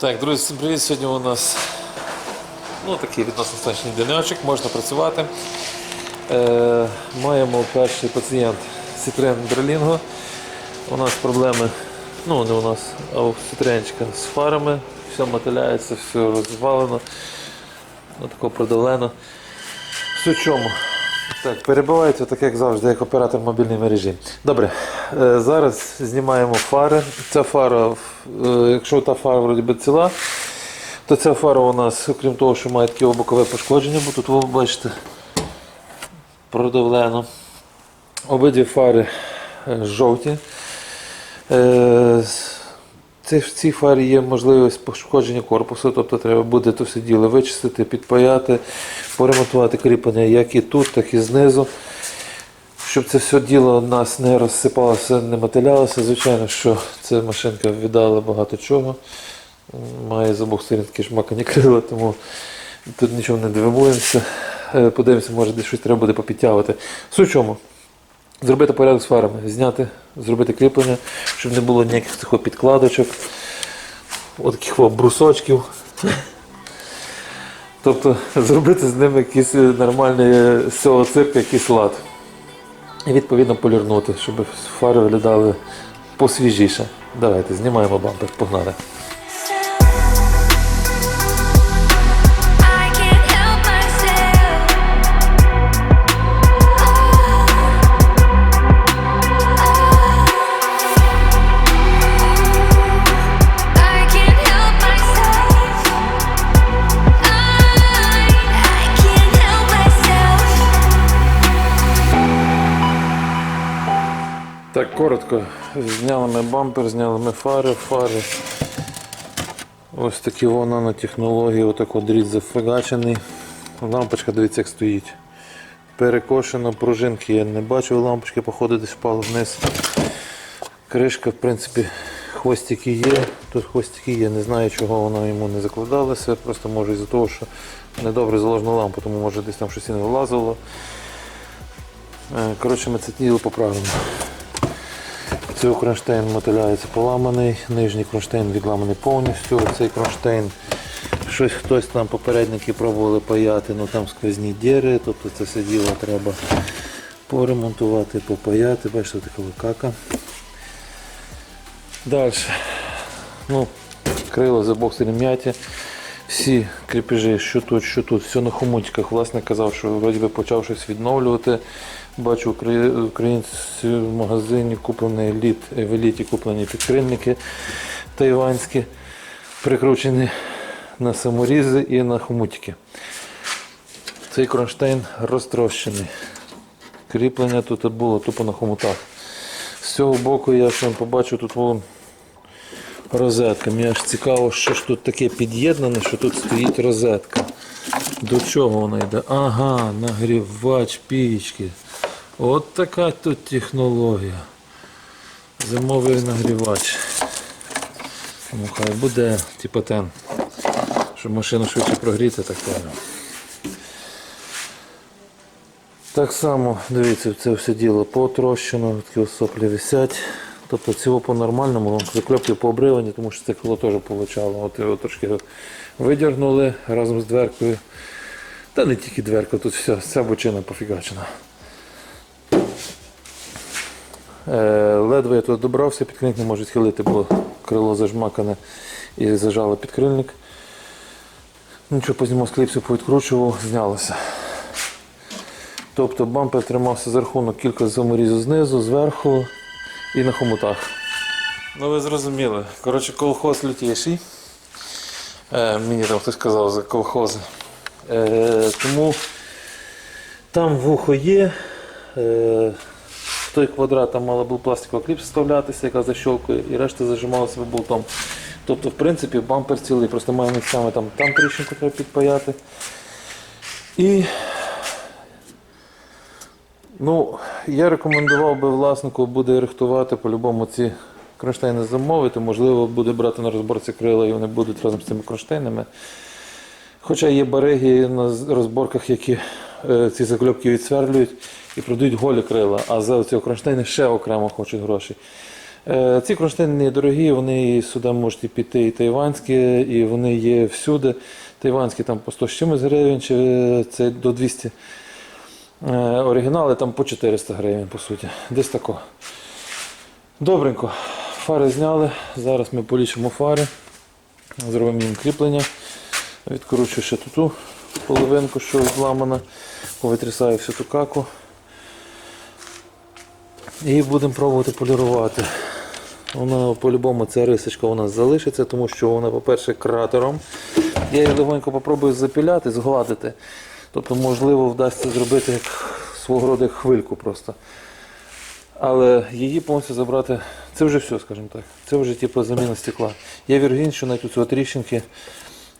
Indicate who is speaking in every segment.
Speaker 1: Так, друзі, всім привіт. Сьогодні у нас ну, такий відносно сонячний денечок, можна працювати. Е, маємо перший пацієнт Citroen Berlingo. У нас проблеми, ну не у нас, а у Citroenчика з фарами. Все мотиляється, все розвалено, ну, тако продавлено. Все чому? Так, перебувається так, як завжди, як оператор мобільної мережі. Добре, зараз знімаємо фари. Ця фара, е, якщо та фара вроді би ціла, то ця фара у нас, окрім того, що має таке бокове пошкодження, бо тут ви бачите продавлено. Обидві фари е, жовті. Е, в цій фарі є можливість пошкодження корпусу, тобто треба буде то все діло вичистити, підпаяти, поремонтувати кріплення як і тут, так і знизу. Щоб це все діло у нас не розсипалося, не мотилялося. Звичайно, що ця машинка віддала багато чого. Має з обох сторін такі жмакані крила, тому тут нічого не дивимуємося. Е, Подивимося, може десь щось треба буде попідтягувати. Суть чому? Зробити порядок з фарами, зняти, зробити кріплення, щоб не було ніяких цих підкладочок, от таких от брусочків. Тобто зробити з ними якийсь нормальний е, з цього цирка якийсь лад. І відповідно полірнути, щоб фари виглядали посвіжіше. Давайте знімаємо бампер, погнали. Так, коротко. Зняли ми бампер, зняли ми фари, фари. Ось такі вон нанотехнології, отак от дріт зафигачений. Лампочка, дивіться, як стоїть. Перекошено, пружинки я не бачив, лампочки, походу, десь впали вниз. Кришка, в принципі, хвостики є. Тут хвостики є, не знаю, чого воно йому не закладалося. Просто може із-за того, що недобре заложена лампа, тому може десь там щось і не вилазило. Е, Коротше, ми це діло поправимо. Цей кронштейн мотиляється поламаний, нижній кронштейн відламаний повністю. Цей кронштейн щось хтось там попередники пробували паяти, ну там сквозні діри, тобто це все діло треба поремонтувати, попаяти. Бачите, така кака. Далі. Ну, крило з обох сторін м'яті. Всі кріпежі, що тут, що тут, все на хомутиках. Власне казав, що вроді би почав щось відновлювати. Бачу украї- українці в магазині куплені еліт, в еліті куплені підкрильники тайванські, прикручені на саморізи і на хомутики. Цей кронштейн розтрощений. Кріплення тут було тупо на хомутах. З цього боку я ще побачив тут вон розетка. Мені аж цікаво, що ж тут таке під'єднане, що тут стоїть розетка. До чого вона йде? Ага, нагрівач пічки. От така тут технологія. Зимовий нагрівач. Ну, хай буде, типу тен. Щоб машину швидше прогріти, так правильно. Так само, дивіться, це все діло потрощено, такі соплі висять. Тобто цього по-нормальному, закльопки пообривані, тому що це крило теж получало. От його трошки видіргнули разом з дверкою. Та не тільки дверка, тут вся, вся бочина пофігачена. Е, ледве я тут добрався, підкрильник не може схилити, бо крило зажмакане і зажало підкрильник. Нічого познімав з кліпсу, повідкручував, знялося. Тобто бампер тримався за рахунок кілька заморізу знизу, зверху і на хомутах. Ну ви зрозуміли. Коротше, колхоз лютіший. Е, мені там хтось казав за колхози. Е, тому там вухо є. Е, в той квадрат там мала був пластикова кліпса вставлятися, яка защолкує, і решта зажимала себе болтом. Тобто, в принципі, бампер цілий, просто має місцями там, там тріщинку треба підпаяти. І Ну, я рекомендував би власнику буде рихтувати по-любому ці кронштейни замовити. Можливо, буде брати на розборці крила і вони будуть разом з цими кронштейнами. Хоча є бариги на розборках, які е, ці закльопки відсверлюють і продають голі крила, а за ці кронштейни ще окремо хочуть гроші. Е, Ці кронштейни недорогі, вони сюди можуть піти і тайванські, і вони є всюди. Тайванські там по 100 з чимось гривень, чи це до 200. Е, Оригінали там по 400 гривень, по суті. Десь тако. Добренько. Фари зняли. Зараз ми полічимо фари. Зробимо їм кріплення. Відкручую ще ту половинку, що зламана. Повитрясаю всю ту каку. І будемо пробувати полірувати. Вона по-любому ця рисочка у нас залишиться, тому що вона, по-перше, кратером. Я її легонько попробую запіляти, згладити. Тобто, можливо, вдасться зробити як свого роду як хвильку просто. Але її повністю забрати, це вже все, скажімо так. Це вже типу заміна стекла. Я віргін, що навіть ці тріщинки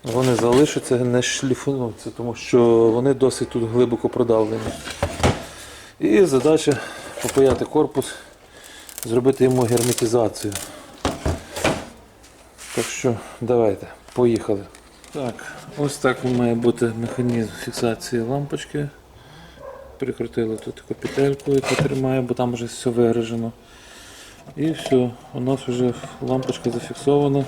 Speaker 1: вони залишаться, не шліфунуться, тому що вони досить тут глибоко продавлені. І задача попаяти корпус, зробити йому герметизацію. Так що давайте, поїхали. Так, ось так має бути механізм фіксації лампочки. Прикрутили тут таку петельку, яка тримає, бо там вже все вигрижено. І все, у нас вже лампочка зафіксована.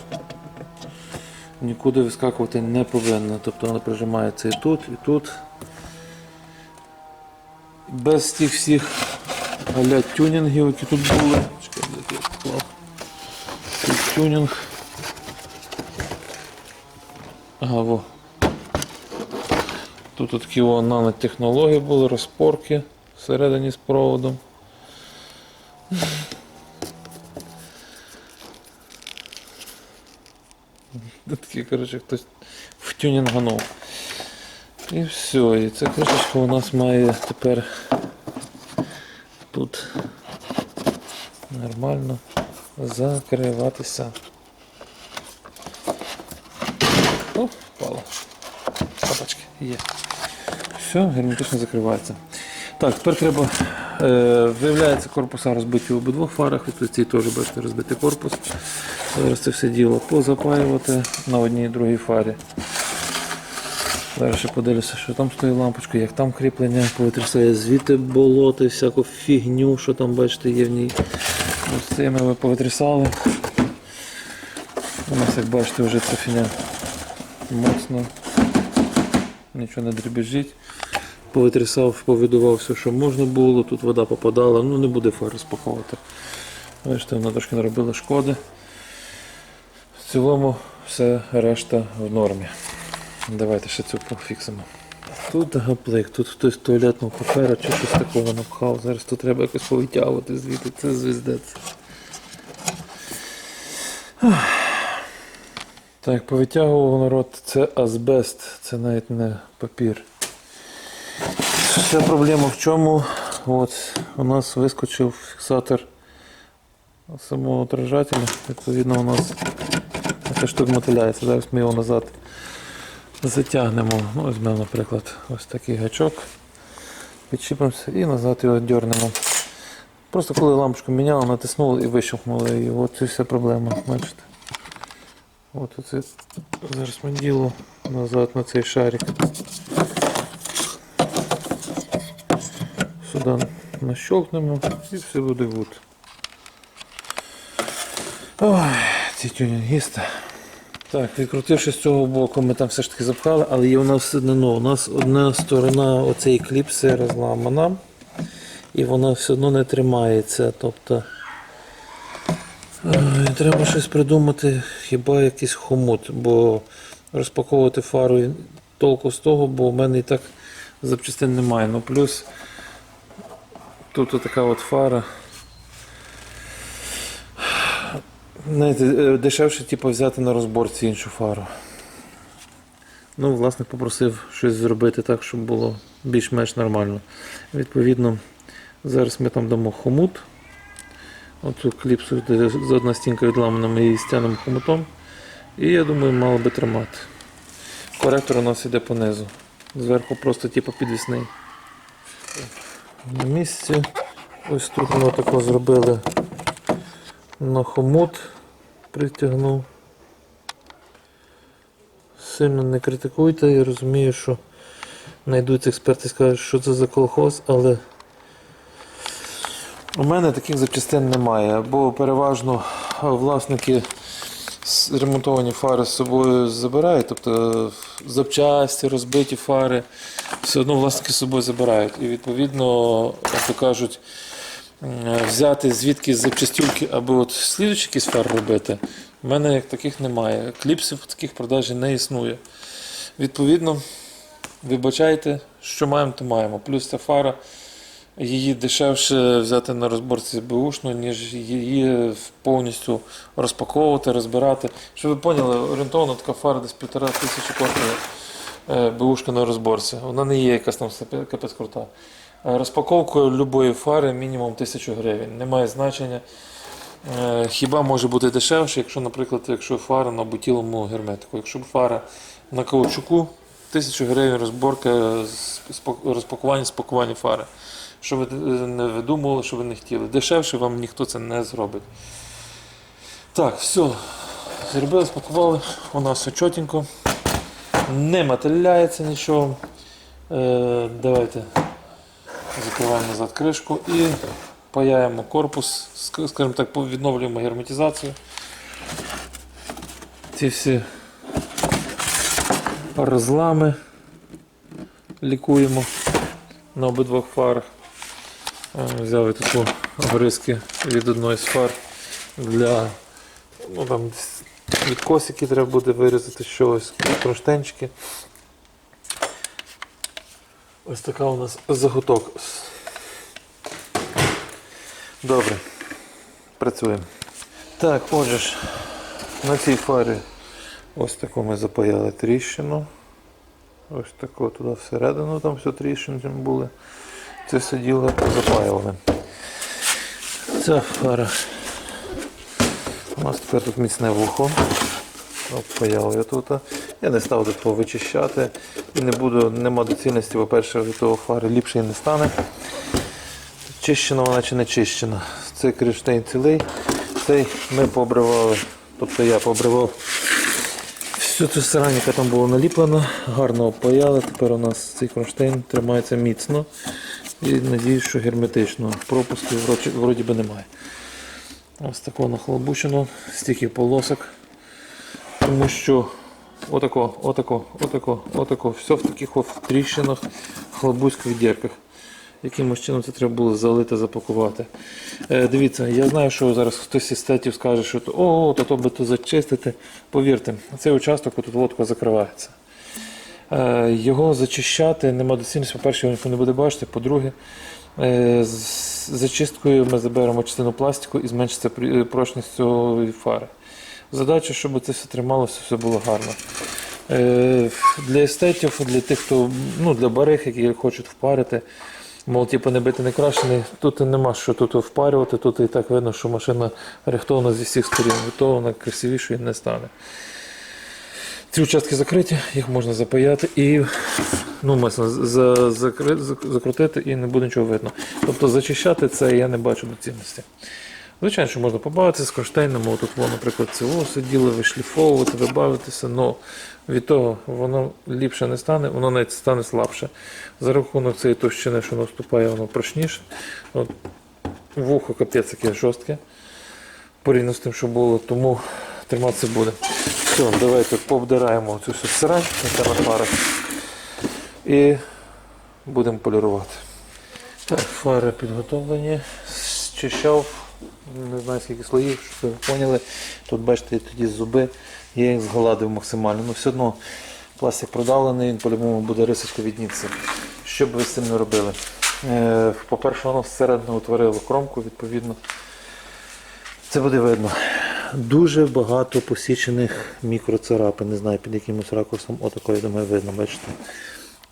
Speaker 1: Нікуди вискакувати не повинна. Тобто вона прижимається і тут, і тут. Без тих всіх аля тюнінгів, які тут були. Чекай, де я поклав. Тут тюнінг. Ага, во. Тут такі нанотехнології були, розпорки всередині з проводом. Такі, коротше, хтось втюнінганув. І все, і ця кришечка у нас має тепер тут нормально закриватися. О, впало. Папочки, є. Все, герметично закривається. Так, тепер треба. Е, виявляється, корпуса розбиті в обидвох фарах. Ось цій теж бачите розбитий корпус. Зараз це все діло позапаювати на одній і другій фарі. Зараз ще подивлюся, що там стоїть лампочка, як там кріплення, повитрясає звідти болото і всяку фігню, що там бачите є в ній. Ось це ми повитрясали. У нас, як бачите, вже ця фігня моцно. Нічого не дребіжить. Повитрясав, повидував все, що можна було. Тут вода попадала, ну не буде фар розпаковувати. Бачите, вона трошки наробила шкоди. В цілому все решта в нормі. Давайте ще цю пофіксимо. Тут гаплик, тут хтось туалетного папера чи щось такого напхав. Зараз тут треба якось повитягувати звідти. Це звіздець. Так, повитягував народ, це азбест, це навіть не папір. Вся проблема в чому? От, у нас вискочив фіксатор самого отражателя. Відповідно, у нас ця штука мотиляється. Зараз ми його назад затягнемо. Ну, візьмемо, наприклад, ось такий гачок. Підчіпимося і назад його дернемо. Просто коли лампочку міняли, натиснули і вищухнули її. От і вся проблема. Бачите? От оце зараз ми діло назад на цей шарик. Сюди нащолкнемо і все буде гуд. Ой, ці тюнінгісти. Так, відкрутивши з цього боку, ми там все ж таки запхали, але є у нас одне но. У нас одна сторона оцеї кліпси розламана, і вона все одно не тримається. Тобто е, треба щось придумати, хіба якийсь хомут, бо розпаковувати фару толку з того, бо у мене і так запчастин немає. Ну плюс тут така от фара. Знаєте, е, дешевше типу, взяти на розборці іншу фару. Ну, власник попросив щось зробити так, щоб було більш-менш нормально. Відповідно, зараз ми там дамо хомут. Оцю кліпсу, де з одна стінка відламана, ми її стягнемо хомутом. І я думаю, мало би тримати. Коректор у нас іде понизу. Зверху просто типу підвісний. На місці. Ось тут ми тако зробили на хомут притягнув. Сильно не критикуйте, я розумію, що знайдуться експерти і скажуть, що це за колхоз, але У мене таких запчастин немає, бо переважно власники ремонтовані фари з собою забирають, тобто запчасті, розбиті фари, все одно власники з собою забирають. І відповідно, як то кажуть, взяти звідки запчастюльки, аби от слідуючий якийсь фар робити, в мене таких немає. Кліпсів таких продажі не існує. Відповідно, вибачайте, що маємо, то маємо. Плюс ця фара. Її дешевше взяти на розборці бушну, ніж її повністю розпаковувати, розбирати. Щоб ви поняли, орієнтовно така фара десь півтора тисячі коштує е, бушка на розборці. Вона не є якась там капець крута. Розпаковка любої фари мінімум тисячу гривень. Немає значення. Е, Хіба може бути дешевше, якщо, наприклад, якщо фара на бутілому герметику. Якщо фара на каучуку, тисячу гривень розборка, розпакування, спакування фари. Що ви е, не видумували, що ви не хотіли. Дешевше вам ніхто це не зробить. Так, все. Зробили, спакували. У нас все чотенько. Не мотиляється нічого. Е, давайте закриваємо назад кришку і паяємо корпус, скажімо так, відновлюємо герметизацію. Ці всі розлами лікуємо на обидвох фарах. Е, Взяв я таку обризки від одної з фар для ну, там, десь відкос, треба буде вирізати щось, кронштейнчики. Ось така у нас заготовка. Добре, працюємо. Так, отже ж, на цій фарі ось таку ми запаяли тріщину. Ось таку туди всередину, там все тріщини були. Це все діло запаювали. Ця фара. У нас тепер тут міцне вухо. Обпаяв я тут. Я не став тут повичищати. І не буду, нема доцільності, по-перше, від того фари ліпше і не стане. Чищена вона чи не чищена. Цей криштейн цілий. Цей ми пообривали. Тобто я пообривав всю цю сирань, яка там була наліплена, гарно опаяли. Тепер у нас цей кронштейн тримається міцно. І надіюсь, що герметично. Пропусків вроді, би немає. Ось тако нахлобучено, стільки полосок. Тому що отако, отако, отако, отако, все в таких от тріщинах, хлобуських дірках. Якимось чином це треба було залити, запакувати. Е, дивіться, я знаю, що зараз хтось із статів скаже, що то, о, то, то би то зачистити. Повірте, цей участок тут лодка закривається. Е, Його зачищати нема доцільності. По-перше, його ніхто не буде бачити. По-друге, е, з зачисткою ми заберемо частину пластику і зменшиться прочність цієї фари. Задача, щоб це все трималося, все було гарно. Е, Для естетів, для тих, хто ну, для барих, які хочуть впарити, мол, типу, не бити не крашений, тут нема що тут впарювати, тут і так видно, що машина рихтована зі всіх сторін, того вона красивішою не стане. Ці участки закриті, їх можна запаяти і ну, мислено, за, закри- закрутити і не буде нічого видно. Тобто зачищати це я не бачу доцільності. Звичайно, що можна побавитися з кронштейнами, тут, воно, наприклад, цього сиділи, вишліфовувати, вибавитися, але від того воно ліпше не стане, воно навіть стане слабше. За рахунок цієї товщини, що воно вступає, воно прочніше. От, вухо капець яке жорстке порівняно з тим, що було, тому триматися буде. Все, давайте пообдираємо цю всю срань, яка на парах. І будемо полірувати. Так, фари підготовлені. Зчищав, не знаю скільки слоїв, щоб ви поняли. Тут бачите тоді зуби, я їх згладив максимально. Ну все одно пластик продавлений, він по-любому буде рисочка віднітися. Що б ви з цим не робили? Е, По-перше, воно всередину утворило кромку, відповідно. Це буде видно. Дуже багато посічених мікроцарапин, не знаю під якимось ракурсом, отако, я думаю, видно, бачите.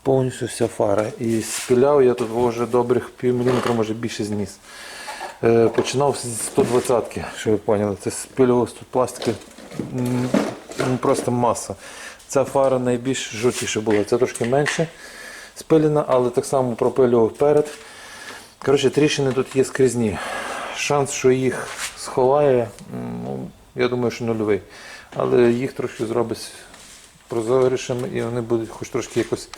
Speaker 1: Повністю вся фара. І спіляв я тут вже добрих пів може більше зніс. Е, починав з 120-ки, щоб ви поняли. Це спілювалося тут пластики просто маса. Ця фара найбільш жовтіша була, це трошки менше спилена, але так само пропилював перед. Коротше, тріщини тут є скрізні. Шанс, що їх сховає, ну, я думаю, що нульовий. Але їх трошки зробить прозорішими і вони будуть хоч трошки якось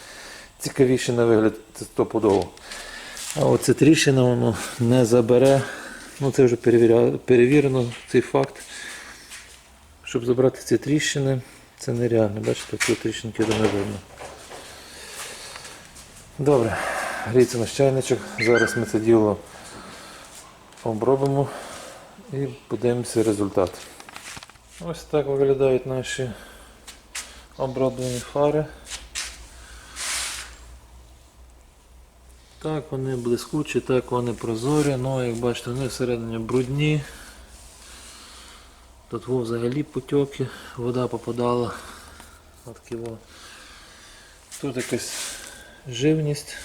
Speaker 1: цікавіші на вигляд стопудово. А оце тріщина воно не забере Ну це вже перевірено, цей факт. Щоб забрати ці тріщини, це нереально. Бачите, ці тріщинки не видно. Добре, гріється наш чайничок. Зараз ми це діло обробимо і подивимося результат. Ось так виглядають наші оброблені фари. Так, вони блискучі, так вони прозорі, ну як бачите, вони всередині брудні. Тут во взагалі потьоки, вода попадала. Тут якась живність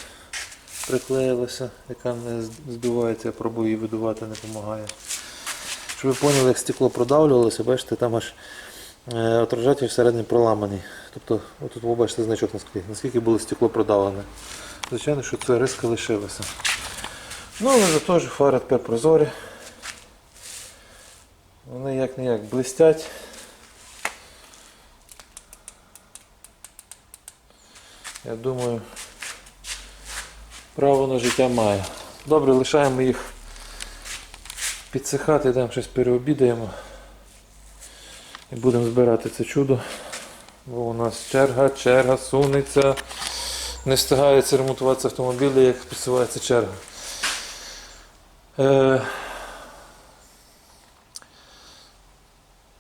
Speaker 1: приклеїлася, яка не здувається, я пробую її видувати, не допомагає. Щоб ви поняли, як стекло продавлювалося, бачите, там аж е, отражатель всередині проламаний. Тобто, отут ви бачите значок наскільки, наскільки було стекло продавлене. Звичайно, що це риска лишилася. Ну, але зато ж фари тепер прозорі. Вони як не як блистять. Я думаю, право на життя має. Добре, лишаємо їх підсихати, йдемо щось переобідаємо. І будемо збирати це чудо. Бо у нас черга, черга сунеться. Не встигається ремонтуватися автомобілі, як присувається черга. Е,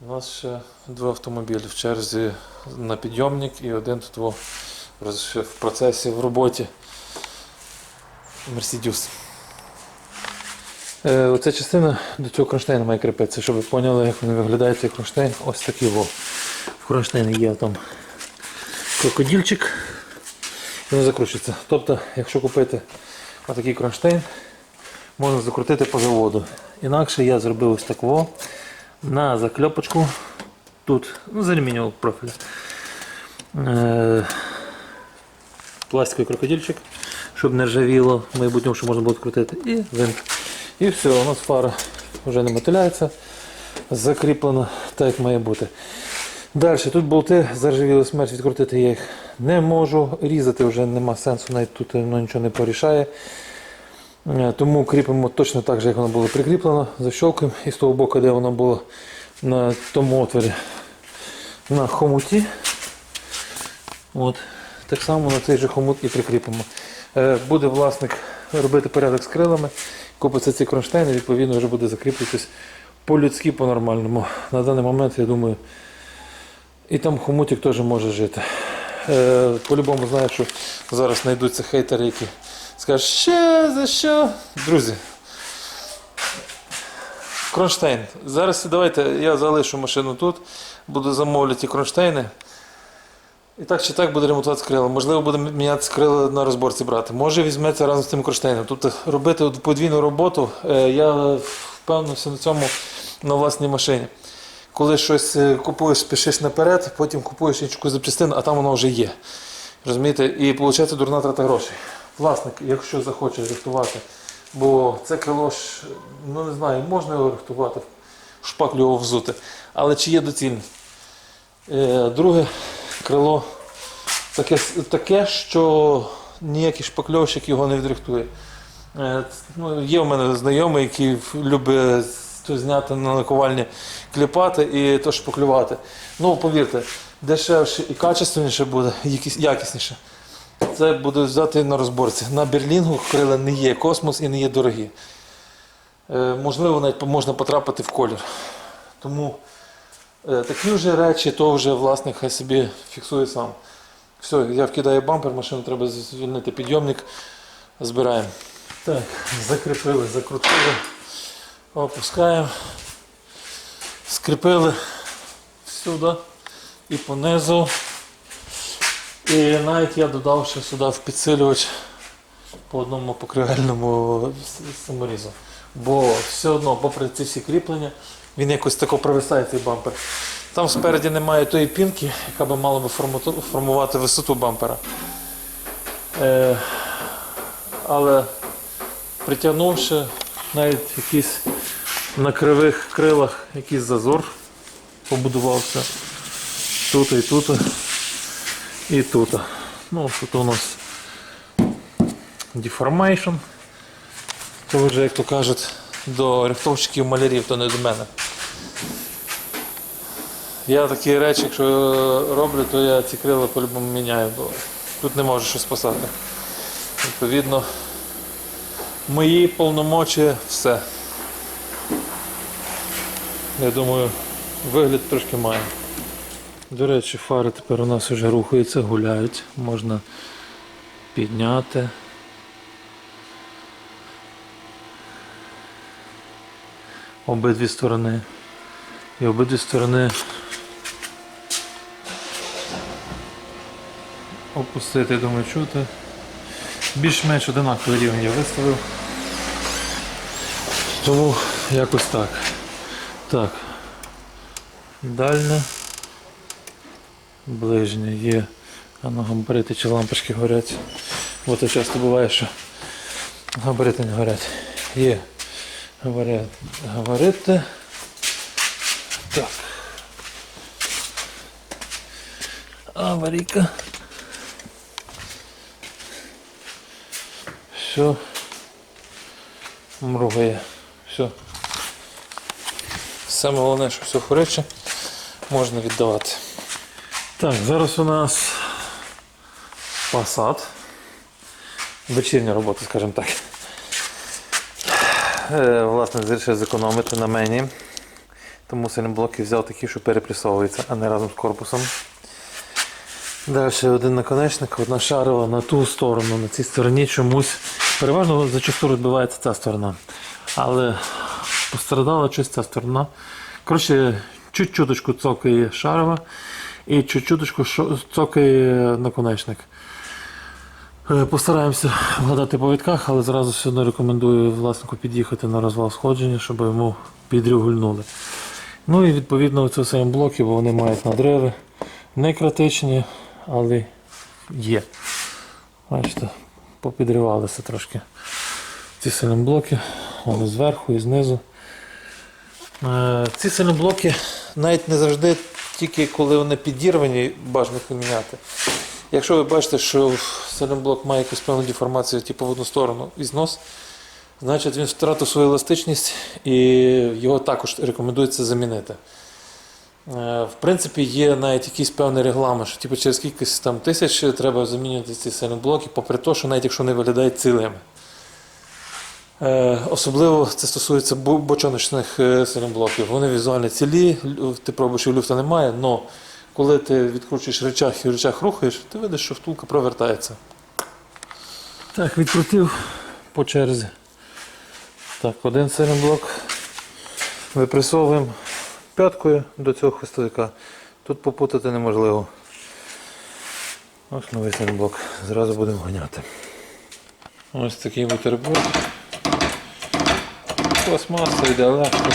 Speaker 1: у нас ще два автомобілі в черзі на підйомник і один тут в процесі в роботі. Мерседюс. Е, оця частина до цього кронштейна має кріпитися, щоб ви поняли, як він виглядає цей кронштейн. Ось такий во. В кронштейні є там крокодильчик. Він закручується. Тобто, якщо купити отакий кронштейн, можна закрутити по заводу. Інакше я зробив ось такого на закльопочку. Тут, ну, з алюмінієвого профіля. Е, пластиковий крокодильчик, щоб не ржавіло, в майбутньому, щоб можна було відкрутити. І винт. І все, у нас фара вже не мотиляється, закріплена так, як має бути. Далі, тут болти заржавіли смерть, відкрутити я їх не можу. Різати вже нема сенсу, навіть тут воно нічого не порішає. Е, Тому кріпимо точно так же, як воно було прикріплено, защолкуємо і з того боку, де воно було на тому отворі на хомуті. От. Так само на цей же хомут і прикріпимо. Е, Буде власник робити порядок з крилами, купиться ці кронштейни, відповідно вже буде закріплюватись по-людськи, по-нормальному. На даний момент, я думаю, і там хомутик теж може жити. Е, по-любому знаю, що зараз знайдуться хейтери, які скажуть, ще за що? Друзі. Кронштейн. Зараз давайте я залишу машину тут, буду замовляти кронштейни. І так чи так буде ремонтувати крила. Можливо, буде міняти крила на розборці брати. Може візьметься разом з тим кронштейном. Тобто робити подвійну роботу, е, я впевнився на цьому на власній машині. Коли щось е, купуєш, спішиш наперед, потім купуєш іншу запчастину, а там воно вже є. Розумієте? І виходить дурна трата грошей. Власник, якщо захоче рихтувати, бо це крило ж, ну не знаю, можна його рихтувати, шпаклю його взути, але чи є доцільно? Е, Друге крило таке, таке, що ніякий шпакльовщик його не відрихтує. Е, Ну, є у мене знайомий, який любить то зняти на наковальні кліпати і то шпаклювати. Ну, повірте, дешевше і качественніше буде, якісніше. Це буде взяти на розборці. На берлінгу крила не є космос і не є дорогі. Е, можливо, навіть можна потрапити в колір. Тому Е, Такі вже речі, то вже власник хай собі фіксує сам. Все, я вкидаю бампер, машину треба звільнити підйомник, збираємо. Так, закріпили, закрутили, опускаємо, скріпили сюди і понизу. І навіть я додав ще сюди в підсилювач по одному покривельному саморізу. Бо все одно, попри ці всі кріплення, він якось тако провисає цей бампер. Там спереді немає тої пінки, яка би мала би формувати висоту бампера. Е, але притягнувши навіть якийсь на кривих крилах якийсь зазор побудувався тут і тут і тут. Ну, тут у нас deformation. Це вже, як то кажуть, до рихтовщиків малярів, то не до мене. Я такі речі, якщо роблю, то я ці крила по-любому міняю, бо тут не можу що спасати. Відповідно, мої повномочі все. Я думаю, вигляд трошки має. До речі, фари тепер у нас вже рухаються, гуляють, можна підняти. Обидві сторони. І обидві сторони опустити, думаю, чути. Більш-менш одинаковий рівень я виставив. Тому якось так. Так. Дальне. Ближнє є. А ну габарити чи лампочки горять. Бо то часто буває, що габарити не горять. Є. Габарит. Габарити. Так. Аварійка. Все. Мругає. Все. Саме головне, що все хороше, можна віддавати. Так, зараз у нас Passat. Вечірня робота, скажімо так. Е, власне, вирішив зекономити на мені. Тому силімблоки взяв такі, що перепресовуються, а не разом з корпусом. Далі один наконечник, одна шарова на ту сторону, на цій стороні чомусь. Переважно зачасту відбивається ця сторона. Але пострадала щось ця сторона. Коротше, чуть-чуточку цокає шарова і чуть-чуточку цокає наконечник. Е, Постараємося вгадати по вітках, але зразу одно рекомендую власнику під'їхати на розвал сходження, щоб йому підрегульнули. Ну і відповідно це все блоки, бо вони мають надриви. Не критичні, але є. Бачите, попідрівалися трошки ці силімблоки, вони зверху і знизу. Е, Ці силімблоки навіть не завжди тільки коли вони підірвані, бажано їх поміняти. Якщо ви бачите, що силімблок має якусь певну деформацію, типу в одну сторону і знос, значить він втратив свою еластичність і його також рекомендується замінити. Е, В принципі, є навіть якийсь певний регламент, що типу, через кількість там, тисяч треба замінювати ці силімблоки, попри те, що навіть якщо вони виглядають цілими. Е, Особливо це стосується бочоночних силімблоків. Вони візуально цілі, ти пробуєш, що люфта немає, але коли ти відкручуєш речах і в речах рухаєш, ти видиш, що втулка провертається. Так, відкрутив по черзі. Так, один силімблок. Випресовуємо п'яткою до цього хвостовика. Тут попутати неможливо. Ось новий силімблок. Зразу будемо ганяти. Ось такий бутерброд. Пластмаса йде легко.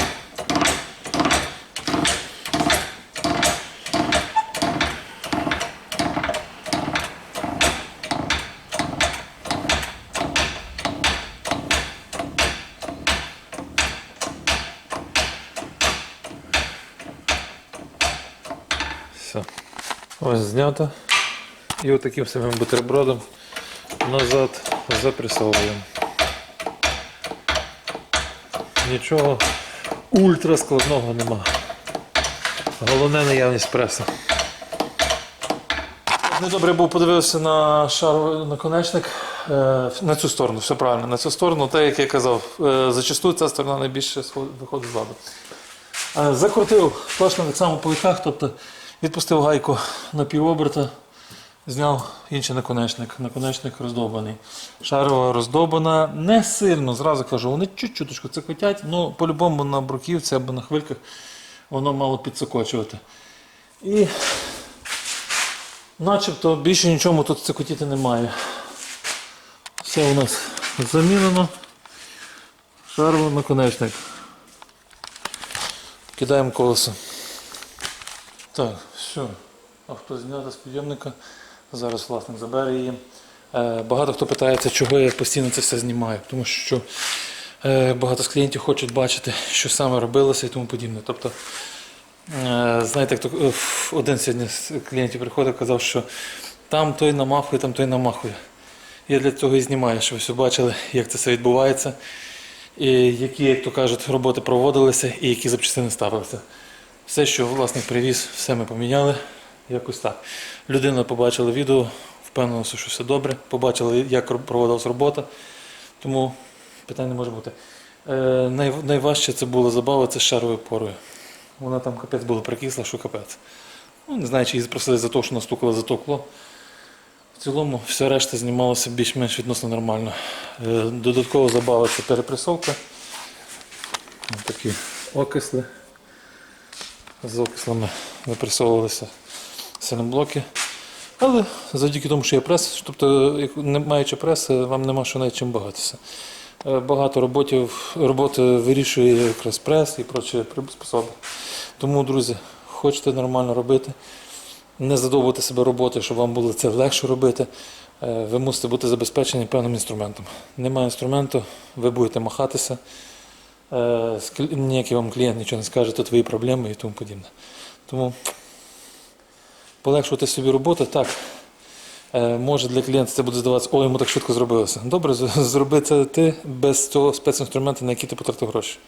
Speaker 1: Все. Ось знято. І отаким самим бутербродом назад запресовуємо. Нічого ультра складного нема. Головне наявність преса. Недобре був подивився на шар наконечник. Е, на цю сторону, все правильно, на цю сторону, так як я казав, е, зачастую ця сторона найбільше виходить з ладу. Е, Закрутив точно так само по віках, тобто відпустив гайку на півоберта, зняв інший наконечник. Наконечник роздовбаний. Шарова роздовбана не сильно, зразу кажу, вони чуть-чуточку цикотять, ну по-любому на бруківці або на хвильках воно мало підсокочувати. І начебто більше нічому тут цикотіти немає. Все у нас замінено. Шаровий наконечник. Кидаємо колесо. Так, все. Авто знято з підйомника. Зараз власник забере її. Е, Багато хто питається, чого я постійно це все знімаю. Тому що е, багато з клієнтів хочуть бачити, що саме робилося і тому подібне. Тобто, е, знаєте, один сьогодні з клієнтів приходив казав, що там той намахує, там той намахує. Я для цього і знімаю, щоб ви бачили, як це все відбувається. і які, як то кажуть, роботи проводилися і які запчастини ставилися. Все, що власник привіз, все ми поміняли. Якось так. Людина побачила відео, впевнилася, що все добре. Побачила, як проводилась робота. Тому питань не може бути. Е, най, найважче це було забава це з шаровою порою. Вона там капець була прикисла, що капець. Ну, не знаю, чи її запросили за те, що настукало затокло. В цілому все решта знімалося більш-менш відносно нормально. Е, Додатково забава це перепресовка. Ось Такі окисли. З окислами випресовувалися силноблоки. Але завдяки тому, що є прес, тобто, не маючи преси, вам нема що навіть чим багатися. Е, Багато роботів, роботи вирішує якраз прес і прочі приспособи. Тому, друзі, хочете нормально робити, не задовбувати себе роботою, щоб вам було це легше робити. е, Ви мусите бути забезпечені певним інструментом. Немає інструменту, ви будете махатися. Клі- Ніякий вам клієнт нічого не скаже, то твої проблеми і тому подібне. Тому полегшувати собі роботу, так. Е, Може для клієнта це буде здаватися, о, йому так швидко зробилося. Добре, зроби це ти без цього спецінструменту, на який ти потратив гроші.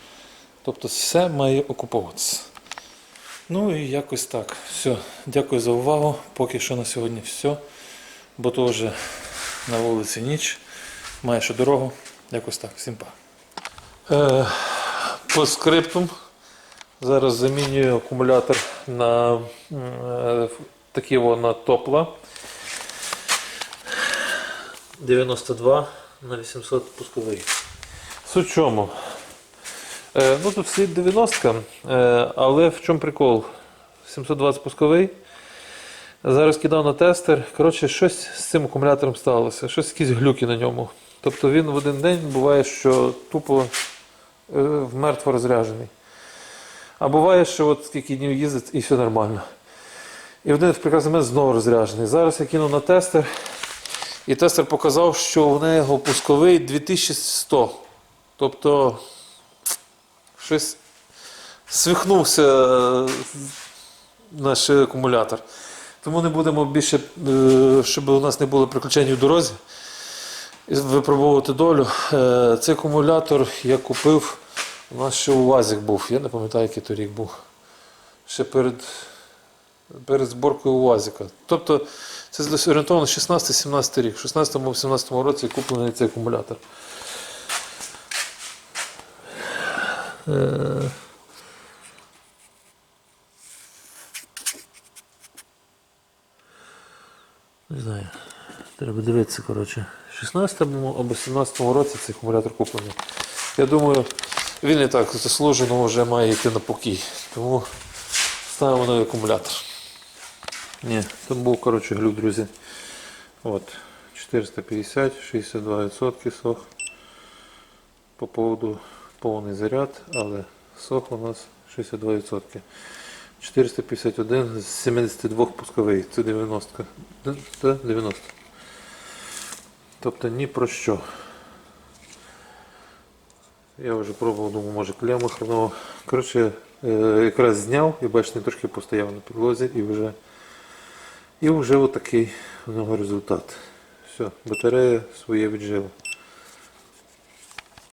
Speaker 1: Тобто все має окуповуватися. Ну і якось так. Все. Дякую за увагу. Поки що на сьогодні все. Бо то вже на вулиці ніч. Має ще дорогу. Якось так. Всім па. Е, по скриптум. Зараз замінюю акумулятор на е, на топла. 92 на 800 пусковий. Суть чому? Е, ну тут слід 90, е, але в чому прикол? 720 пусковий. Зараз кидав на тестер. Коротше, щось з цим акумулятором сталося, щось якісь глюки на ньому. Тобто він в один день буває, що тупо е, вмертво розряджений. А буває, що от скільки днів їздить і все нормально. І один прекрасний момент знову розряджений. Зараз я кинув на тестер, і тестер показав, що в нього пусковий 2100. Тобто щось свихнувся е, наш акумулятор. Тому не будемо більше, е, щоб у нас не було приключень в дорозі, випробовувати долю. Е, Цей акумулятор я купив, у нас ще УАЗик був, я не пам'ятаю, який то рік був. Ще перед, перед зборкою УАЗика. Тобто це орієнтовно 16-17 рік. В 16-17 році куплений цей акумулятор. Е, Не знаю. Треба дивитися, коротше. В 16-му або 17-му році цей акумулятор куплений. Я думаю, він і так заслужено вже має йти на покій. Тому ставимо новий акумулятор. Ні, там був, коротше, глюк, друзі. От, 450, 62% сох. По поводу повний заряд, але сох у нас 62%. 451 з 72 пусковий, це 90. Да, да, 90. Тобто ні про що. Я вже пробував, думаю, може клемма хронова. Коротше, е, якраз зняв і бачите, трошки постояв на підлозі і вже і вже отакий у нього результат. Все, батарея своє віджила.